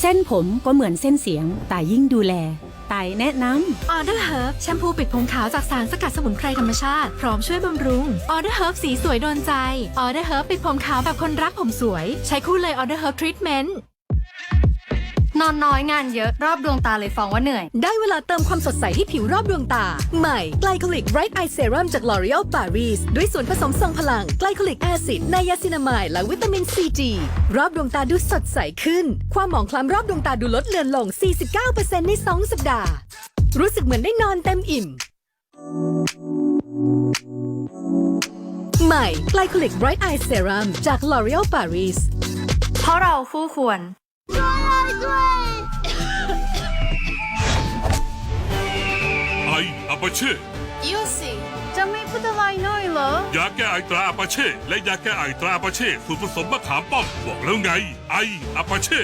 เส้นผมก็เหมือนเส้นเสียงแต่ยิ่งดูแลไตแนะนออเดอร์เฮิร์บแชมพูปิดผมขาวจากสารสกัดสมุนไพรธรรมชาติ พร้อมช่วยบำรุงออเดอร์เฮิร์บสีสวยโดนใจออเดอร์เฮิร์บปิดผมขาวแบบคนรักผมสวย ใช้คู่เลยออเนต์นอนน้อยงานเยอะรอบดวงตาเลยฟ้องว่าเหนื่อย ได้เวลาเติมความสดใสให้ผิวรอบดวงตา ใหม่ไกลโคลิกไรท์ไอเซรั่มจาก L'Oreal Paris ด้วยส่วนผสมทรงพลังไกลโคลิกแอซิดไนยาซินามายและวิตามินซีจีรอบดวงตาดูสดใสขึ้น ความหมองคล้ำรอบดวงตาดูลดเลือนลง 49%ใน 2 สัปดาห์ รู้สึกเหมือนได้นอนเต็มอิ่ม ใหม่ไกลโคลิกไรท์ไอเซรั่มจาก L'Oreal Paris เพราะเราคู่ควร ไออาปาเช่ยูสิจะไม่พูดอะไรหน่อยเหรอ ยาแก้ไอตราอาปาเช่และยาแก้ไอตราอาปาเช่สูตรผสมมะขามป้อมบอกแล้วไง ไออาปาเช่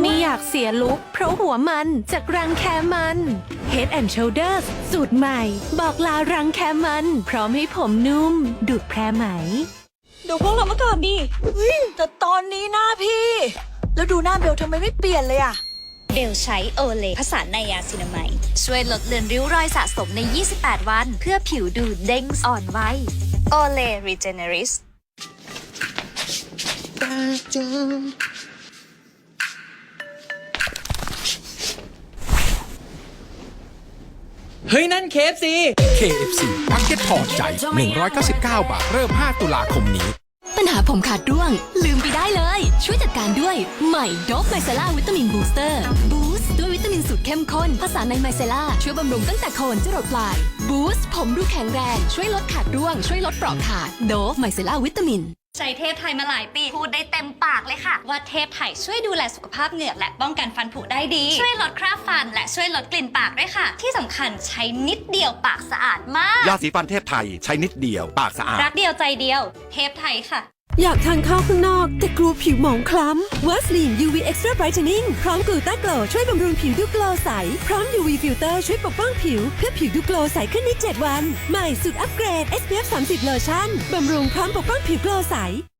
ไม่อยากเสียลุกเพราะหัวมันจากรังแคมัน Head and Shoulders สูตรใหม่ บอกลารังแคมัน พร้อมให้ผมนุ่ม ดูดแพรไหม ดูพวกเราเมื่อก่อนดิเฮ้ยแต่ตอนนี้หน้าพี่ แล้วดูหน้าเบลทำไมไม่เปลี่ยนเลยอะเบลใช้โอเลผสานไนยาซินามายช่วยลดเลือนริ้วรอยสะสมใน 28 วัน เพื่อผิวดูเด้งอ่อนไวโอเลรีเจเนริสเฮ้ย นั่นเคฟซี KFC พักเก็ตพอใจ 199 บาท เริ่ม 5 ตุลาคมนี้ปัญหาผมขาดร่วง ลืมไปได้เลย ช่วยจัดการด้วยใหม่โดฟไมเซล่าวิตามินบูสเตอร์บูสต์ด้วยวิตามินสูตรเข้มข้นผสานในไมเซล่าช่วยบำรุงตั้งแต่โคนจรดปลายบูสต์ผมดูแข็งแรง ช่วยลดขาดร่วง ช่วยลดเปราะขาดโดฟไมเซล่าวิตามินใช้เทพไทยมาหลายปี พูดได้เต็มปากเลยค่ะ ว่าเทพไทยช่วยดูแลสุขภาพเหงือกและป้องกันฟันผุได้ดี ช่วยลดคราบฟัน และช่วยลดกลิ่นปากด้วยค่ะ ที่สำคัญใช้นิดเดียวปากสะอาดมาก ยาสีฟันเทพไทยใช้นิดเดียวปากสะอาด รักเดียวใจเดียว เทพไทยค่ะ อยากทานข้าวข้างนอก แต่กลัวผิวหมองคล้ำวัสลีน UV Extra Brightening พร้อมกลูต้าโกลช่วยบำรุงผิวดูโกลใส พร้อม UV Filter ช่วยปกป้องผิว เพื่อผิวดูโกลใสขึ้นใน 7 วัน ใหม่สุดอัปเกรด SPF 30 โลชั่นบำรุงพร้อมปกป้องผิวโกลใส